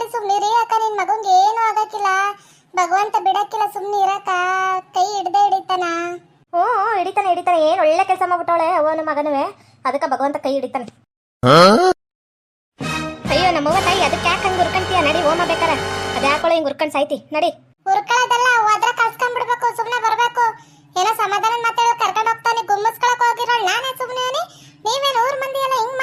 ನಡಿ ಸುಮ್ನಿರಿ ಅಕ್ಕ ನಿನ್ ಮಗಂಗೆ ಏನು ಆಗಕ್ಕಿಲ್ಲ. ಭಗವಂತ ಬಿಡಕ್ಕಿಲ್ಲ ಸುಮ್ನೆ ಇರಕ್ಕ. ಕೈ ಹಿಡ್ದೆ ಹಿಡಿತಾನ. ಹ್ಞೂ ಹಿಡಿತಾನೆ ಹಿಡಿತಾನೆ. ಏನು ಒಳ್ಳೆ ಕೆಲಸ ಮಾಡ್ಬಿಟ್ಟವಳೆ ಅವನ ಮಗನುವೆ ಅದಕ್ಕೆ ಭಗವಂತ ಕೈ ಹಿಡಿತಾನೆ. ಅಯ್ಯೋ ನಮ್ಮವ್ವ ತಾಯಿ ಅದಕ್ಕೆ ಯಾಕೆ ಹಂಗೆ ಉರ್ಕಂತೀಯ ನಡಿ ಹೋಮ ಬೇಕಾರ. ಅದು ಯಾಕೊಳ್ಳೋ ಹಿಂಗೆ ಉರ್ಕಂಡ್ ಸಾಯ್ತಿ. ನಡಿ. ಹುರ್ಕೊಳ್ಳೋದಲ್ಲ ಹೋದ್ರ ಕಳ್ಸ್ಕೊಂಡ್ಬಿಡ್ಬೇಕು ಸುಮ್ನೆ ಬರ್ಬೇಕು. ಏನೋ ಸಮಾಧಾನ ಮಾತಾಡೋ ಕರ್ಕೊಂಡ್ ಹೋಗ್ತಾನೆ ಗುಮ್ಮಸ್ಕೊಳಕ್ ಹೋಗಿರೋಳ್. ನಾನೇ ಸುಮ್ನೆ ನೀವೇನು ಊರ್ ಮಂದಿ ಎಲ್ಲ ಹಿಂಗ್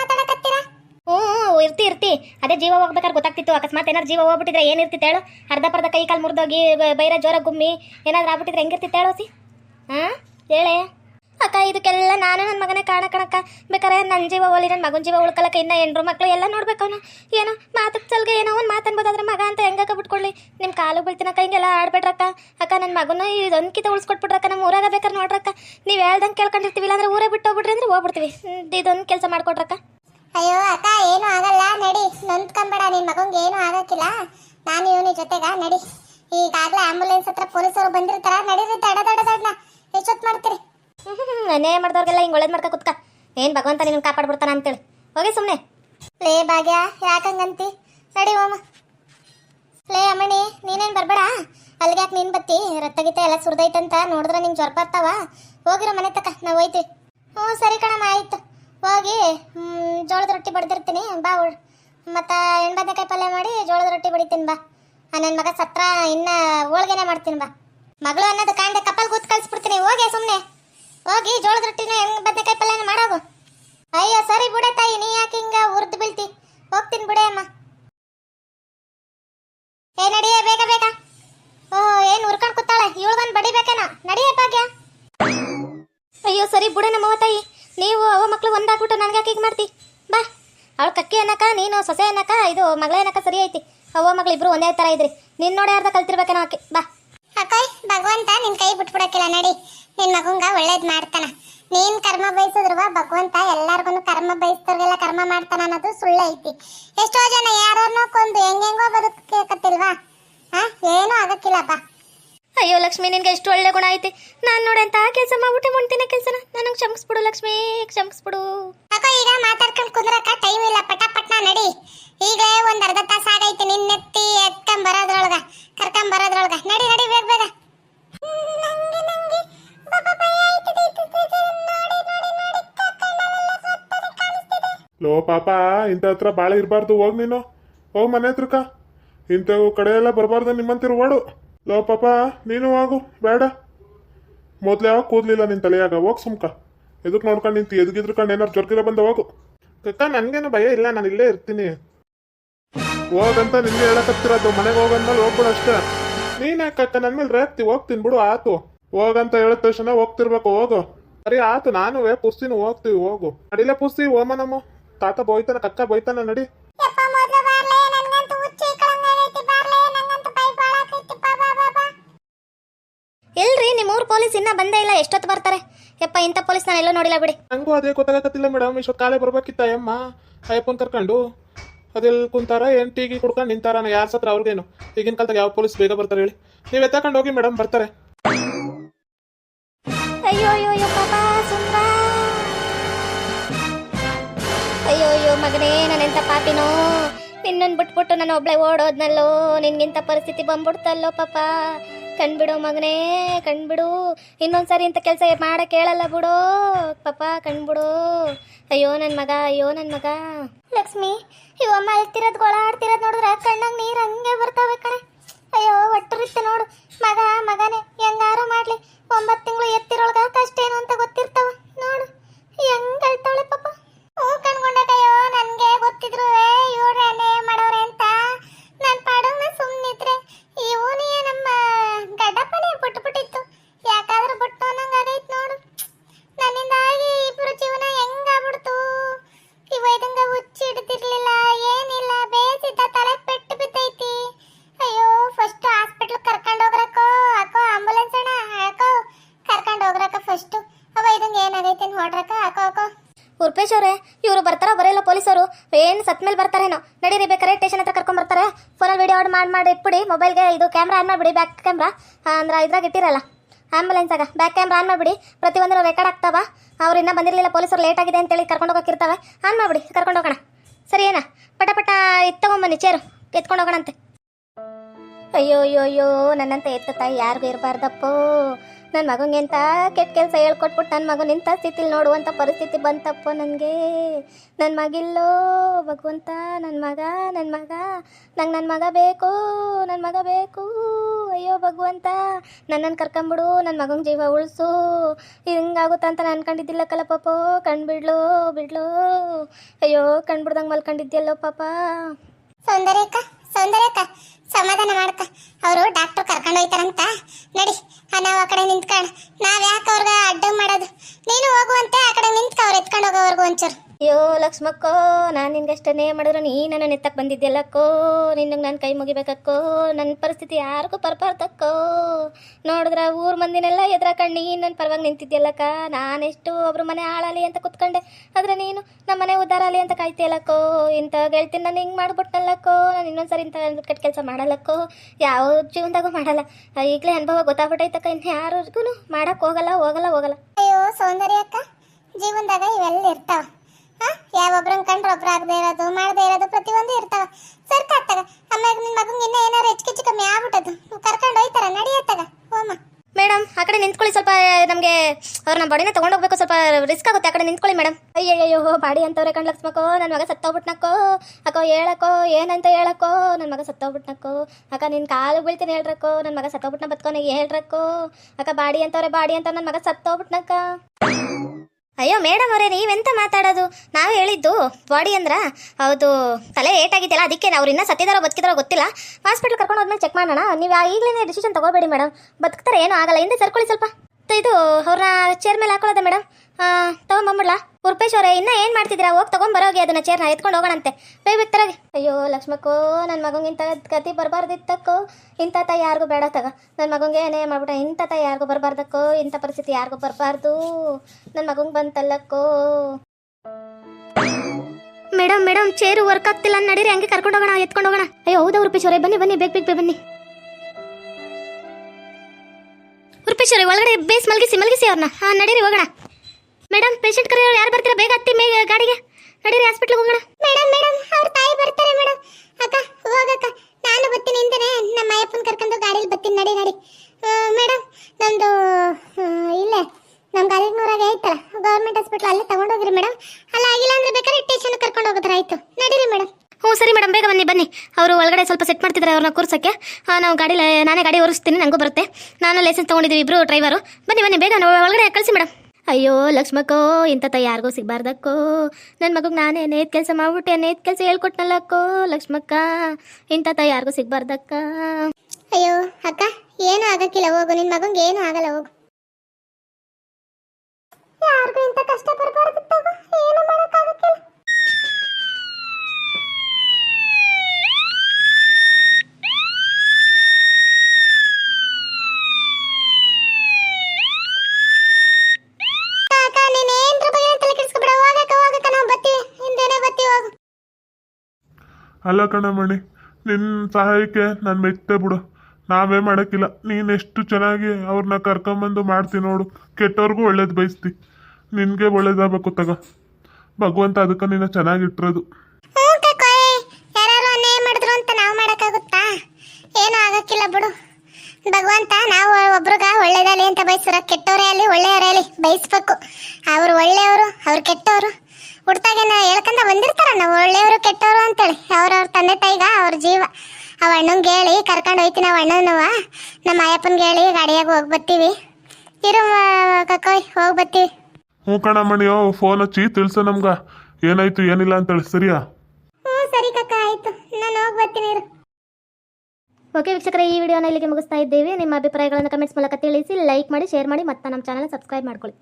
ಹ್ಞೂ ಇರ್ತಿ ಇರ್ತಿ. ಅದೇ ಜೀವ ಹೋಗ್ಬೇಕಾದ್ರೆ ಗೊತ್ತಾಗ್ತಿತ್ತು. ಅಕಸ್ಮಾತ್ ಏನಾದ್ರು ಜೀವ ಹೋಗ್ಬಿಟ್ಟಿದ್ರೆ ಏನಿರ್ತಿತ್ತು ಹೇಳು ಅರ್ಧ ಪರ್ಧ ಕೈ ಕಾಲು ಮುರಿದೋಗಿ ಬೈರ ಜೋರ ಗುಮ್ಮಿ ಏನಾದ್ರು ಆಗ್ಬಿಟ್ಟಿದ್ರೆ ಹೆಂಗಿರ್ತಿತ್ತು ಹೇಳು ಸಿ? ಹಾಂ ಹೇಳೆ. ಅಕ್ಕ, ಇದಕ್ಕೆಲ್ಲ ನಾನು ನನ್ನ ಮಗನೇ ಕಾಣ ಕಣಕ್ಕ. ಬೇಕಾರೆ ನನ್ನ ಜೀವ ಹೋಲಿ ನನ್ನ ಮಗನ ಜೀವ ಉಳ್ಕೊಳಕ್ಕೆ ಇನ್ನ ಹೆಣ್ರು ಮಕ್ಕಳು ಎಲ್ಲ ನೋಡ್ಬೇಕು ಅವನು. ಏನೋ ಮಾತಕ್ಕೆ ಚಲ್ಗೆ ಏನೋ ಒಂದು ಮಾತನ್ಬೋದಾದ್ರೆ ಮಗ ಅಂತ ಹೆಂಗಕ್ಕ ಬಿಟ್ಕೊಳ್ಳಿ ನಿಮ್ಮ ಕಾಲು ಬೀಳ್ತೀನಕ್ಕ ಹಿಂಗೆಲ್ಲ ಆಡ್ಬೇಡ್ರಕ್ಕ. ಅಕ್ಕ ನನ್ನ ಮಗನ ಇದೊಂದು ಕಿತ ಉಳಿಸ್ಕೊಟ್ಬಿಟ್ರಕ್ಕ. ನಮ್ಮ ಊರಾಗ ಬೇಕಾದ್ರೆ ನೋಡ್ರಕ್ಕ. ನೀವು ಹೇಳ್ದಂಗೆ ಕೇಳ್ಕೊಂಡಿರ್ತೀವಿ ಇಲ್ಲಾಂದ್ರೆ ಊರೇ ಬಿಟ್ಟು ಹೋಗ್ಬಿಟ್ರಿ ಅಂದ್ರೆ ಹೋಗ್ಬಿಡ್ತೀವಿ. ಇದೊಂದು ಕೆಲಸ ಮಾಡ್ಕೊಟ್ರಕ್ಕ. ಅಯ್ಯೋ ಅಕ್ಕ ಏನು ಆಗಲ್ಲ. ನಡಿ ನೊಂದ್ಕೊಂಬೇಡ. ನಿನ್ ಮಗಂಗೆ ಏನು ಆಗಕ್ಕಿಲ್ಲ. ನಾನು ಇವನಿ ಜೊತೆಗ. ನಡಿ. ಈಗಾಗ್ಲೇ ಆಂಬುಲೆನ್ಸ್ ಹತ್ರ ಪೊಲೀಸರು ಬಂದಿರ್ತಾರ. ನಡೀರಿ ದಡ ದಡ ದಡ್ನ. ಎಷ್ಟೊತ್ತು ಮಾಡ್ತೀರಿ? ಅನ್ಯಾಯ ಮಾಡ್ದವ್ರಿಗೆಲ್ಲ ಹಿಂಗೆ ಒಳ್ಳೇದು ಮಾಡ್ಕೊ ಕುತ್ಕ. ಏನು ಭಗವಂತ ನಿನ್ನ ಕಾಪಾಡ್ಬಿಡ್ತಾನ ಅಂತೇಳಿ. ಹೋಗಿ ಸುಮ್ಮನೆ ಲೇ ಭಾಗ್ಯ ಯಾಕಂಗಂತಿ? ನಡಿ ಓಮ ಲೇ ಅಮ್ಮಣಿ ನೀನೇನ್ ಬರ್ಬೇಡ? ಅಲ್ಲಿಗೆ ಯಾಕೆ ನೀನ್ ಬತ್ತಿ? ರಕ್ತಗೀತ ಎಲ್ಲ ಸುರಿದೈತಂತ ನೋಡಿದ್ರೆ ನಿಂಗೆ ಜ್ವರ ಬರ್ತಾವ. ಹೋಗಿರೋ ಮನೆ ತಕ ನಾವು ಹೋಯ್ತಿ ಹ್ಞೂ ಸರಿ ಕಣಮ್ಮ ಆಯ್ತು. ಹೋಗಿ ಜೋಳದ ರೊಟ್ಟಿ ಬಡ್ದಿರ್ತೀನಿ. ಬಾ ಮತ್ತು ಎಣ್ಬದನೆಕಾಯಿ ಪಲ್ಯ ಮಾಡಿ ಜೋಳದ ರೊಟ್ಟಿ ಬಡಿತೀನಿ, ಬಾ. ನನ್ನ ಮಗ ಸತ್ರ ಇನ್ನ ಹೋಳ್ಗೆನೆ ಮಾಡ್ತೀನಿ, ಬಾ. ಮಗಳು ಅನ್ನೋದು ಕಾಂಡೆ ಕಪ್ಪಲ್ ಕೂತ್ ಕಳ್ಸ್ಬಿಡ್ತೀನಿ, ಹೋಗಿ ಸುಮ್ಮನೆ ಹೋಗಿ ಜೋಳದ ರೊಟ್ಟಿನ ಎಣ್ಣೆ ಬದನೆಕಾಯಿ ಪಲ್ಯನ ಮಾಡೋಗು. ಅಯ್ಯೋ, ಸರಿ ಬಿಡೆ ತಾಯಿ, ನೀ ಯಾಕೆ ಹಿಂಗ ಉರ್ದು ಬೀಳ್ತಿ? ಹೋಗ್ತೀನಿ ಬಿಡೆ ಅಮ್ಮ. ಏ, ನಡಿಯ, ಬೇಗ ಬೇಗ. ಓ, ಏನ್ ಉರ್ಕೊಂಡ್ ಕೂತಾಳೆ? ಇವಳು ಬಂದು ಬಡಿಬೇಕೇನ? ನಡಿಯ, ಭಾಗ್ಯ. ಅಯ್ಯೋ, ಸರಿ ಬಿಡು ನಮ್ಮ ತಾಯಿ. ನೀವು ಅವ ಮಕ್ಳು ಒಂದಾಗ್ಬಿಟ್ಟು ನನಗೆ ಯಾಕೆ ಮಾಡ್ತಿ? ಬಾ. ಅವಳು ಕಕ್ಕಿ ಅನ್ನಕ, ನೀನು ಸೊಸೆ ಅನ್ನಕ, ಇದು ಮಗಳ ಅನ್ನಕ ಸರಿ ಐತಿ. ಅವ್ವ ಮಗಳು ಇಬ್ರು ಒಂದೇ ಥರ ಇದ್ರಿ. ನಿನ್ನ ನೋಡಿ ಅರ್ಧ ಕಲ್ತಿರ್ಬೇಕೇನೋ ಆಕೆ. ಬಾ. ಅಕ್ಕೈ ಭಗವಂತ ನಿನ್ ಕೈ ಬಿಟ್ಬಿಡಕ್ಕಿಲ್ಲ ನಡಿ. ನಿನ್ ಮಗುಂಗ ಒಳ್ಳೇದ್ ಮಾಡ್ತಾನ. ನೀನ್ ಕರ್ಮ ಬಯಸಿದ್ರುವ ಭಗವಂತ ಎಲ್ಲಾರ್ಗು ಕರ್ಮ ಬಯಸಿದವ್ರಿಗೆಲ್ಲ ಕರ್ಮ ಮಾಡ್ತಾನ ಅನ್ನೋದು ಸುಳ್ಳು ಐತಿ. ಎಷ್ಟೋ ಜನ ಯಾರನ್ನೋ ಕೊಂದು ಹೆಂಗೆಂಗೋ ಬದುಕಿಲ್ವಾ ಹಾ ಏನೂ ಆಗಕ್ಕಿಲ್ಲಪ್ಪ ಅಯ್ಯೋ ಲಕ್ಷ್ಮಿ ನಿನ್ಗೆ ಎಷ್ಟು ಒಳ್ಳೆ ಗುಣ ಐತಿ. ನಾನು ನೋಡಿ ಅಂತ ಕೆಲಸ ಮಾಡ್ಬಿಟ್ಟೆ ಮುಂದಿನ ಕೆಲಸನ. ನನಗೆ ಕ್ಷಮಿಸ್ಬಿಡು ಲಕ್ಷ್ಮಿ ಕ್ಷಮಿಸ್ಬಿಡು. ಅಕ್ಕ ಈಗ ಮಾತಾಡ್ಕೊಂಡು ಕುಂದ್ರಕ ಟೈಮ್ ಇಲ್ಲ. ಪಟ ಪಟ್ನ ನಡಿ. ಈಗಲೇ ಒಂದ್ ಅರ್ಧ ತಾಸ ಆಗೈತಿ ನಿನ್ನೆತ್ತಿ ಎತ್ಕೊಂಡ್ ಬರೋದ್ರೊಳಗ ಕರ್ಕೊಂಡ್ ಬರೋದ್ರೊಳಗ ನಡಿ ನಡಿ ಬೇಗ ಬೇಗ. ನಂಗೆ ನಂಗೆ ಲೋ ಪಾಪ ಇಂಥ ಹತ್ರ ಭಾಳ ಇರಬಾರ್ದು. ಹೋಗ್ ನೀನು. ಹೋಗ್ ಮನೆ ಹತ್ರಕ್ಕ. ಇಂಥ ಕಡೆ ಎಲ್ಲ ಬರಬಾರ್ದು ನಿಮ್ಮಂತಿರು ಓಡು. ಲೋ, ಪಾಪ, ನೀನು ಹೋಗು ಬೇಡ. ಮೊದ್ಲು ಯಾವಾಗ ಕೂದಲಿಲ್ಲ ನಿನ್ನ ತಲೆಯಾಗ, ಹೋಗಿ ಸುಮ್ಕ. ಎದಕ್ ನೋಡ್ಕೊಂಡು ನಿಂತು ಎದುಗಿದ್ರಕೊಂಡು ಏನಾರು ಜೊರ್ಗಿರ ಬಂದ ಹೋಗು. ಕಕ್ಕ ನನ್ಗೇನು ಭಯ ಇಲ್ಲ, ನಾನು ಇಲ್ಲೇ ಇರ್ತೀನಿ. ಹೋಗಂತ ನಿನ್ಗೆ ಹೇಳಕತ್ತಿರೋದು ಮನೆಗೆ ಹೋಗಂದ್ಮೇಲೆ ಹೋಗ್ಬಿಡು ಅಷ್ಟೇ. ನೀನ್ ಕಕ್ಕ ನನ್ನ ಮೇಲೆ ರೇಗ್ತಿ ಹೋಗ್ತೀನಿ ಬಿಡು ಆತು. ಹೋಗಂತ ಹೇಳಿದ ತಕ್ಷಣ ಹೋಗ್ತಿರ್ಬೇಕು, ಹೋಗು. ಸರಿ, ಆತು ನಾನು ಪುಸ್ತಿನ ಹೋಗ್ತೀವಿ, ಹೋಗು. ನಡಿಲೆ ಪುಸ್ತಿ ಓಮ ನಮ್ಮ ತಾತ ಬೋಯ್ತಾನ, ಕಕ್ಕ ಬೋಯ್ತಾನ, ನಡಿ. ಪೊಲೀಸ್ ಇನ್ನ ಬಂದೇ ಇಲ್ಲ ಎಷ್ಟೊತ್ತು ಬರ್ತಾರೆ? ಯಪ್ಪ ಇಂಥ ಪೊಲೀಸ್ ನಾನು ಎಲ್ಲ ನೋಡಿಲ್ಲ ಬಿಡಿ. ನಂಗೂ ಅದೇ ಗೊತ್ತಾಗತ್ತಿಲ್ಲ ಮೇಡಮ್ ಇಷ್ಟೊತ್ತು ಕಾಲೇ ಬರ್ಬೇಕಿತ್ತ ಅಮ್ಮ ಅಯ್ಯಪ್ಪನ್ ಕರ್ಕೊಂಡು? ಅದೆಲ್ಲ ಕುಂತಾರ ಏನ್ ಟೀಗಿ ಕುಡ್ಕೊಂಡು ನಿಂತಾರ ಯಾರ ಸತ್ರ ಅವ್ರಿಗೇನು? ಈಗಿನ ಕಾಲದಾಗ ಯಾವ ಪೊಲೀಸ್ ಬೇಗ ಬರ್ತಾರೆ ಹೇಳಿ. ನೀವು ಎತ್ತಕೊಂಡು ಹೋಗಿ ಮೇಡಮ್ ಬರ್ತಾರೆ. ಅಯ್ಯೋ ಅಯ್ಯೋ ಅಯ್ಯೋ ಪಾಪ ಸುಂದ್ರ ಅಯ್ಯೋ ಅಯ್ಯೋ ಮಗನೇ ನಾನೆಂತ ಪಾಪಿನೋ? ನಿನ್ನನ್ನು ಬಿಟ್ಬಿಟ್ಟು ನಾನು ಒಬ್ಳೆ ಓಡೋದ್ನಲ್ಲೋ? ನಿನ್ಗಿಂತ ಪರಿಸ್ಥಿತಿ ಬಂದ್ಬಿಡ್ತಲ್ಲೋ ಪಾಪ? ಕಣ್ಬಿಡು ಮಗನೇ, ಕಣ್ಬಿಡು. ಇನ್ನೊಂದ್ಸರಿ ಇಂಥ ಕೆಲಸ ಮಾಡ ಕೇಳಲ್ಲ ಬಿಡು. ಪಾಪ, ಕಣ್ಬಿಡು. ಅಯ್ಯೋ ನನ್ನ ಮಗ, ಅಯ್ಯೋ ನನ್ನ ಮಗ. ಲಕ್ಷ್ಮಿ ಇವಮ್ಮ ಅಳ್ತಿರೋದ್ ಗೊಳ ಆಡ್ತಿರೋದ್ ನೋಡಿದ್ರೆ ಕಣ್ಣಂಗ್ ನೀರು ಹಂಗೆ ಬರ್ತಾವೆ ಕಣೆ. ಅಯ್ಯೋ ಒಟ್ಟರಿತ್ತೆ ನೋಡು. ಮಗ, ಮಗನೇ, ಹೆಂಗಾರ ಮಾಡ್ಲಿ. ಒಂಬತ್ತು ತಿಂಗಳು ಎತ್ತಿರೊಳಗ ಕಷ್ಟ ಏನು ಅಂತ ಗೊತ್ತಿರ್ತಾವ. ನೋಡು, ಹೆಂಗ್ ಪೊಲೀಸರು ಏನು ಸತ್ ಮೇಲೆ ಬರ್ತಾರೇನೋ? ನಡೀರಿ ಬೇಕಾರೆ ಸ್ಟೇಷನ್ ಹತ್ರ ಕರ್ಕೊಂಡು ಬರ್ತಾರೆ. ಫೋನಲ್ಲಿ ವಿಡಿಯೋ ಆಡ್ ಮಾಡಿ ಮಾಡಿ ಇಟ್ಬಿಡಿ ಮೊಬೈಲ್ಗೆ ಇದು ಕ್ಯಾಮ್ರಾ ಆನ್ ಮಾಡಿಬಿಡಿ ಬ್ಯಾಕ್ ಕ್ಯಾಮ್ರಾ ಅಂದ್ರೆ ಇದ್ರಾಗ ಇಟ್ಟಿರಲ್ಲ. ಆಗ. ಬ್ಯಾಕ್ ಕ್ಯಾಮ್ರಾ ಆನ್ ಮಾಡಿಬಿಡಿ. ಪ್ರತಿಯೊಂದು ರೆಕಾರ್ಡ್ ಆಗ್ತಾವ ಅವ್ರು ಇನ್ನೂ ಬಂದಿರಲಿಲ್ಲ, ಪೊಲೀಸರು ಲೇಟ್ ಆಗಿದೆ ಅಂತೇಳಿ ಕರ್ಕೊಂಡು ಹೋಗೋಕಿರ್ತಾವೆ. ಆನ್ ಮಾಡಿಬಿಡಿ, ಕರ್ಕೊಂಡು ಹೋಗೋಣ. ಸರಿ, ಏನ? ಪಟ ಪಟ ಇತ್ತಗೊಂಬನಿ ಚೇರು ಎತ್ಕೊಂಡು ಹೋಗೋಣಂತೆ. ಅಯ್ಯೋ ಅಯ್ಯೋ ಅಯ್ಯೋ, ನನ್ನಂತ ಎತ್ತ ತಾಯಿ ಯಾರಿಗೂ ಇರಬಾರ್ದಪ್ಪೋ. ನನ್ನ ಮಗಂಗೆ ಎಂತ ಕೆಟ್ಟ ಕೆಲಸ ಹೇಳ್ಕೊಟ್ಬಿಟ್ಟು ನನ್ನ ಮಗನ ಇಂಥ ಸ್ಥಿತಿಲಿ ನೋಡುವಂಥ ಪರಿಸ್ಥಿತಿ ಬಂತಪ್ಪ ನನಗೆ ನನ್ನ ಮಗಿಲ್ಲೋ, ಭಗವಂತ ನನ್ನ ಮಗ ನನ್ನ ಮಗ. ನಂಗೆ ನನ್ನ ಮಗ ಬೇಕು ನನ್ನ ಮಗ ಬೇಕು. ಅಯ್ಯೋ ಭಗವಂತ ನನ್ನನ್ನು ಕರ್ಕೊಂಬಿಡು ನನ್ನ ಮಗನ ಜೀವ ಉಳಿಸು. ಹಿಂಗಾಗುತ್ತಂತ ನಾನು ಅನ್ಕೊಂಡಿದ್ದಿಲ್ಲ ಕಲ ಪಾಪ. ಕಣ್ಬಿಡ್ಲು ಬಿಡ್ಲು ಅಯ್ಯೋ ಕಣ್ಬಿಡ್ದಂಗೆ ಮಲ್ಕೊಂಡಿದ್ಯಲ್ಲೋ ಪಾಪ. ಸೌಂದರ್ಯಕ್ಕ ಸೌಂದರ್ಯಕ್ಕ, ಸಮಾಧಾನ ಮಾಡ್ಕ. ಅವರು ಡಾಕ್ಟರ್ ಕರ್ಕೊಂಡು ಹೋಯ್ತಾರಂತ. ನಡಿ, ಆ ಕಡೆ ನಿಂತ್ಕೊಂಡು ನಾವ್ ಯಾಕೆ ಅವ್ರಿಗೆ ಅಡ್ಡ ಮಾಡೋದು? ನೀನು ಹೋಗುವಂತೆ ಆ ಕಡೆ ನಿಂತ್ಕ, ಅವ್ರು ಎತ್ಕೊಂಡು ಹೋಗೋವರೆಗೂ ಒಂಚೂರು. ಅಯ್ಯೋ ಲಕ್ಷ್ಮಕ್ಕೋ, ನಾನು ನಿನ್ಗಷ್ಟನ್ನೇ ಮಾಡಿದ್ರು. ನೀ ನನ್ನ ಎತ್ತಕ್ಕೆ ಬಂದಿದ್ದೆಲ್ಲಕ್ಕೋ ನಿನ್ನಗೆ ನಾನು ಕೈ ಮುಗಿಬೇಕಕ್ಕೋ ನನ್ನ ಪರಿಸ್ಥಿತಿ ಯಾರಿಗೂ ಪರ್ಬಾರ್ದಕ್ಕೋ ನೋಡಿದ್ರ, ಊರ ಮಂದಿನೆಲ್ಲ ಎದ್ರ ಕಣ್ಣಿ ನನ್ನ ಪರವಾಗಿ ನಿಂತಿದ್ದೆಲ್ಲಕ್ಕ ನಾನೆಷ್ಟು ಒಬ್ರು ಮನೆ ಆಳಲಿ ಅಂತ ಕುತ್ಕೊಂಡೆ. ಆದರೆ ನೀನು ನಮ್ಮ ಮನೆ ಉದ್ಧಾರ ಆಗಲಿ ಅಂತ ಕಾಯ್ತಿಯಲ್ಲಕ್ಕೋ. ಇಂಥ ಗೆಳ್ತೀನಿ ನಾನು ಹಿಂಗೆ ಮಾಡ್ಬಿಟ್ಟಲ್ಲಕ್ಕೋ ನಾನು ಇನ್ನೊಂದ್ಸರಿ ಇಂಥ ಕೆಟ್ಟ ಕೆಲಸ ಮಾಡಲ್ಲಕ್ಕೋ. ಯಾವ ಜೀವನದಾಗೂ ಮಾಡಲ್ಲ. ಈಗಲೇ ಅನುಭವ ಗೊತ್ತಾಗ್ಬಿಟ್ಟೈತಕ್ಕ ಇನ್ನು ಯಾರಿಗೂ ಮಾಡಕ್ಕೆ ಹೋಗಲ್ಲ ಹೋಗಲ್ಲ ಹೋಗಲ್ಲ. ಅಯ್ಯೋ ಸೌಂದರ್ಯಕ್ಕ ಜೀವನದಾಗ ಇವೆಲ್ಲ ಇರ್ತಾವ ಹಾ ಯಾವೊಬ್ರನ್ ಕಂಡ್ರೆ ಒಬ್ರು ಆಗದೆ ಇರೋದು ಮಾಡದೆ ಇರೋದು ಪ್ರತಿಯೊಂದು ಇರ್ತಾವ. ಸರ್ಕಾಗ್ತಾಗ ಆಮ್ಯಾಗ ನಿನ್ ಮಗಂಗೆ ಇನ್ನೂ ಏನಾರು ಹೆಚ್ಚು ಹೆಚ್ಚು ಕಮ್ಮಿ ಆಗ್ಬಿಟ್ಟದು ಕರ್ಕೊಂಡು ಹೋಯ್ತಾರ ನಡಿಯತ್ತಾಗ. ಹೋಮ. ಮೇಡಮ್ ಆ ಕಡೆ ನಿಂತ್ಕೊಳ್ಳಿ ಸ್ವಲ್ಪ ನಮಗೆ ನಮ್ಮ ಬಾಡಿನ ತೊಗೊಂಡೋಗ್ಬೇಕು ಸ್ವಲ್ಪ ರಿಸ್ಕ್ ಆಗುತ್ತೆ ಆ ಕಡೆ ನಿಂತ್ಕೊಳ್ಳಿ ಮೇಡಮ್ ಅಯ್ಯಯ್ಯೋ ಬಾಡಿ ಅಂತವ್ರೆ ಕಣ್ ಲಕ್ಷ್ಮಕ್ಕೋ ನನ್ನ ಮಗ ಸತ್ತೋಗ್ಬಿಟ್ನಕ್ಕೋ ಅಕ್ಕೋ ಹೇಳಕ್ಕೋ? ಏನಂತ ಹೇಳಕ್ಕೋ? ನನ್ನ ಮಗ ಸತ್ತೋಗ್ಬಿಟ್ನಕ್ಕೋ ಅಕ್ಕ ನಿನ್ನ ಕಾಲು ಬೀಳ್ತೀನಿ ಹೇಳ್ರಕ್ಕೋ? ನನ್ನ ಮಗ ಸತ್ತೋಗ್ಬಿಟ್ನ ಬತ್ಕೊನಿಗೆ ಹೇಳ್ರಕ್ಕೋ? ಅಕ್ಕ ಬಾಡಿ ಅಂತವ್ರೆ ಬಾಡಿ ಅಂತ ನನ್ನ ಮಗ ಸತ್ತೋಗ್ಬಿಟ್ನಕ್ಕ ಅಯ್ಯೋ, ಮೇಡಮ್ ಅವರೇ, ನೀವೆಂತ ಮಾತಾಡೋದು? ನಾವು ಹೇಳಿದ್ದು ಬಾಡಿ ಅಂದ್ರ ಹೌದು ತಲೆ ಏಟಾಗಿದೆಯಲ್ಲ ಅದಕ್ಕೆ ಅವ್ರು ಇನ್ನೂ ಸತ್ತಿದಾರೋ ಬದುಕಿದಾರೋ ಗೊತ್ತಿಲ್ಲ. ಹಾಸ್ಪಿಟ್ಲ್ ಕರ್ಕೊಂಡು ಹೋದ್ಮೇಲೆ ಚೆಕ್ ಮಾಡೋಣ. ನೀವು ಈಗಲೇ ಡಿಸಿಷನ್ ತಗೋಬೇಡಿ ಮೇಡಮ್. ಬದುಕ್ತಾರೆ, ಏನೂ ಆಗಲ್ಲ. ಹಿಂದೆ ಸರ್ಕೊಳ್ಳಿ ಸ್ವಲ್ಪ. ಇದು ಅವ್ರನ್ನ ಚೇರ್ ಮೇಲೆ ಹಾಕೊಳ್ಳೋದ ಮೇಡಮ್ ತಗೊಂಬಂಬಿಡ್ಲಾ ಉರ್ಪೇಶ್ ಅವರೇ, ಇನ್ನೂ ಏನು ಮಾಡ್ತಿದ್ದೀರಾ? ಹೋಗಿ ತಗೊಂಬರೋಗಿ ಅದನ್ನ ಚೇರ್ನ ಎತ್ಕೊಂಡು ಹೋಗೋಣಂತೆ. ಬೇಗ ತರಗೆ ಅಯ್ಯೋ, ಲಕ್ಷ್ಮಕ್ಕೋ ನನ್ನ ಮಗಂಗೆ ಇಂಥ ಗತಿ ಬರಬಾರ್ದಿತ್ತಕ್ಕೋ. ಇಂಥ ತಾಯಿ ಯಾರಿಗೂ ಬೇಡ ತಗ. ನನ್ನ ಮಗಂಗೆ ಏನೇ ಮಾಡ್ಬಿಟ್ಟ ಇಂಥ ತಾಯಿ ಯಾರಿಗೂ ಬರಬಾರ್ದಕ್ಕೋ? ಇಂಥ ಪರಿಸ್ಥಿತಿ ಯಾರಿಗೂ ಬರಬಾರ್ದು? ನನ್ನ ಮಗಂಗೆ ಬಂತಲ್ಲಕ್ಕೋ? ಮೇಡಮ್ ಮೇಡಮ್ ಚೇರು ವರ್ಕ್ ಆಗ್ತಿಲ್ಲ. ನಡೀರಿ, ಹಂಗೆ ಕರ್ಕೊಂಡು ಹೋಗೋಣ, ಎತ್ಕೊಂಡು ಹೋಗೋಣ. ಅಯ್ಯೋ, ಹೌದಾ ಉರ್ಪೇಶ್ ಅವರೇ? ಬನ್ನಿ ಬನ್ನಿ, ಬೇಗ ಬೇಗ ಬೇಗ ಬನ್ನಿ. ಉರ್ಪೇಶ್ ಒಳಗಡೆ ಬೇಸ್ ಮಲಗಿಸಿ ಮಲಗಿಸಿ ಅವ್ರನ್ನ ಹಾಂ ನಡೀರಿ, ಹೋಗೋಣ. ಮೇಡಮ್ ಪೇಷಂಟ್ ಕರೆಯೋರು ಯಾರು ಬರ್ತೀರಾ? ಬೇಗ ಹತ್ತಿ ಮೇಗ ಗಾಡಿಗೆ. ನಡೀರಿ ಹಾಸ್ಪಿಟ್ಲಿಗೆ ಹೋಗೋಣ. ಮೇಡಮ್ ಮೇಡಮ್ ಅವ್ರ ತಾಯಿ ಬರ್ತಾರೆ ಮೇಡಮ್ ಅಕ್ಕ ಹೋಗಕ್ಕ ನಾನು ಬರ್ತೀನಿ ಅಂತಾನೆ. ನಮ್ಮ ಅಯ್ಯಪ್ಪನ ಕರ್ಕೊಂಡು ಗಾಡೀಲಿ ಬರ್ತೀನಿ. ನಡಿ ನಡಿ. ಮೇಡಮ್ ನಂದು ಇಲ್ಲೇ. ನಮ್ಮ ಗಾಲಿಗ್ನೂರಾಗೆ ಐತಲ್ಲ. ಗೌರ್ಮೆಂಟ್ ಹಾಸ್ಪಿಟ್ಲ್ ಅಲ್ಲೇ ತಗೊಂಡೋಗ್ರಿ ಮೇಡಮ್ ಅಲ್ಲ, ಆಗಿಲ್ಲ ಅಂದ್ರೆ ಬೇಕಾದ್ರೆ ಸ್ಟೇಷನ್ ಕರ್ಕೊಂಡು ಹೋಗೋದ್ರ ಆಯ್ತು ನಡೀರಿ ಮೇಡಮ್ ಹ್ಞೂ, ಸರಿ ಮೇಡಮ್, ಬೇಗ ಬನ್ನಿ ಬನ್ನಿ. ಅವರು ಒಳಗಡೆ ಸ್ವಲ್ಪ ಸೆಟ್ ಮಾಡ್ತಿದ್ದಾರೆ ಅವ್ರನ್ನ ಕೂರ್ಸೋಕ್ಕೆ. ನಾವು ಗಾಡಿ ನಾನೇ ಗಾಡಿ ಓರಿಸ್ತೀನಿ ನನಗೂ ಬರುತ್ತೆ. ನಾನು ಲೈಸೆನ್ಸ್ ತೊಗೊಂಡಿದ್ದೀವಿ ಇಬ್ಬರು ಡ್ರೈವರು ಬನ್ನಿ ಬನ್ನಿ, ಬೇಗ ಒಳಗಡೆ ಕಳಿಸಿ ಮೇಡಮ್. ಅಯ್ಯೋ, ಲಕ್ಷ್ಮಕ್ಕೋ, ಇಂಥ ಯಾರಿಗೂ ಸಿಗಬಾರ್ದಕ್ಕೋ. ನನ್ನ ಮಗುಗೆ ನಾನೇ ನೇತ್ ಕೆಲಸ ಮಾಡ್ಬಿಟ್ಟೆ, ನೇತ್ ಕೆಲಸ ಹೇಳ್ಕೊಟ್ನಲ್ಲಕ್ಕೋ, ಲಕ್ಷ್ಮಕ್ಕ. ಇಂಥ ಯಾರಿಗೂ ಸಿಗಬಾರ್ದಕ್ಕ. ಅಯ್ಯೋ, ಅಕ್ಕ, ಏನೂ ಆಗಕ್ಕಿಲ್ಲ, ಹೋಗು ನಿನ್ನ ಮಗಂಗೆ ಏನೂ ಆಗಲ್ಲ, ಹೋಗು. ಯಾರಿಗೂ ಇಂಥ ಕಷ್ಟ ಬರಬಾರ್ದಿತ್ತವ ಏನು ಮಾಡಕ್ಕಾಗಕ್ಕಿಲ್ಲ ಅಕ್ಕ ನೀನ್ ಏನ್ರ ಬಗ್ಗೆ ತಲೆ ಕೆಡಿಸ್ಕೊಬೇಡ ಹೋಗಕ್ಕ ಹೋಗಕ್ಕ ನಾವು ಬರ್ತೀವಿ ಹಿಂದೆನೆ ಬರ್ತೀವಿ ಹೋಗು ಅಲ್ಲ ಕಣಮಣಿ ನಿನ್ನ ಸಹಾಯಕ್ಕೆ ನಾನು ಮೆತ್ತೆ ಬಿಡು. ನಾವೇ ಮಾಡೋಕ್ಕಿಲ್ಲ. ನೀನು ಎಷ್ಟು ಚೆನ್ನಾಗಿ ಅವ್ರನ್ನ ಕರ್ಕೊಂಬಂದು ಮಾಡ್ತಿ ನೋಡು. ಕೆಟ್ಟವ್ರಿಗೂ ಒಳ್ಳೇದು ಬಯಸ್ತಿ. ನಿನಗೆ ಒಳ್ಳೇದಾಗಬೇಕು ತಗ. ಭಗವಂತ ಅದಕ್ಕೆ ನಿನ್ನ ಚೆನ್ನಾಗಿಟ್ಟಿರೋದು. ಏನೂ ಆಗಕ್ಕಿಲ್ಲ ಬಿಡು. ಭಗವಂತ, ನಾವು ಒಬ್ರಿಗ ಒಳ್ಳೇದಾಗಲಿ ಅಂತ ಬಯಸಿರೋ ಕೆಟ್ಟವರೇ ಆಗಲಿ, ಒಳ್ಳೆಯವರೇ ಆಗಲಿ ಬಯಸ್ಬೇಕು. ಅವ್ರು ಒಳ್ಳೆಯವರು, ಅವ್ರು ಕೆಟ್ಟವರು ಹುಡ್ತಾಗೇನ ಹೇಳ್ಕಂತ ಬಂದಿರ್ತಾರ ನಾವು ಒಳ್ಳೆಯವರು ಕೆಟ್ಟವರು ಅಂತೇಳಿ. ಅವ್ರವ್ರ ತಂದೆ ತಾಯಿಗ ಅವ್ರ ಜೀವ. ಅವ ಅಣ್ಣಂಗೆ ಹೇಳಿ ಕರ್ಕೊಂಡು ಹೋಯ್ತೀನಿ ನಾವು ಅಣ್ಣನವ ನಮ್ಮ ಅಯ್ಯಪ್ಪನ್ಗೆ ಹೇಳಿ ಗಾಡಿಯಾಗ ಹೋಗಿ ಬರ್ತೀವಿ. ಇರು ಕಕ್ಕೋಯ್ ಹೋಗಿ ಬರ್ತೀವಿ. ಹ್ಞೂ ಕಣಮ್ಮಣಿಯೋ ಫೋನ್ ಹಚ್ಚಿ ತಿಳಿಸು ನಮ್ಗೆ. ಏನಾಯ್ತು ಏನಿಲ್ಲ ಅಂತೇಳಿ ಸರಿಯಾ? ಹ್ಞೂ ಸರಿ ಕಕ್ಕ ಆಯಿತು. ನಾನು ಹೋಗಿ ಬರ್ತೀನಿ ಇರು. ಓಕೆ ವೀಕ್ಷಕರ ಈ ವಿಡಿಯೋನ ಇಲ್ಲಿಗೆ ಮುಗಿಸ್ತಾ ಇದ್ದೇವೆ. ನಿಮ್ಮ ಅಭಿಪ್ರಾಯಗಳನ್ನು ಕಮೆಂಟ್ಸ್ ಮೂಲಕ ತಿಳಿಸಿ ಲೈಕ್ ಮಾಡಿ ಶೇರ್ ಮಾಡಿ ಮತ್ತು ನಮ್ಮ ಚಾನಲ್ ಸಬ್ಸ್ಕ್ರೈಬ್ ಮಾಡ್ಕೊಳ್ಳಿ.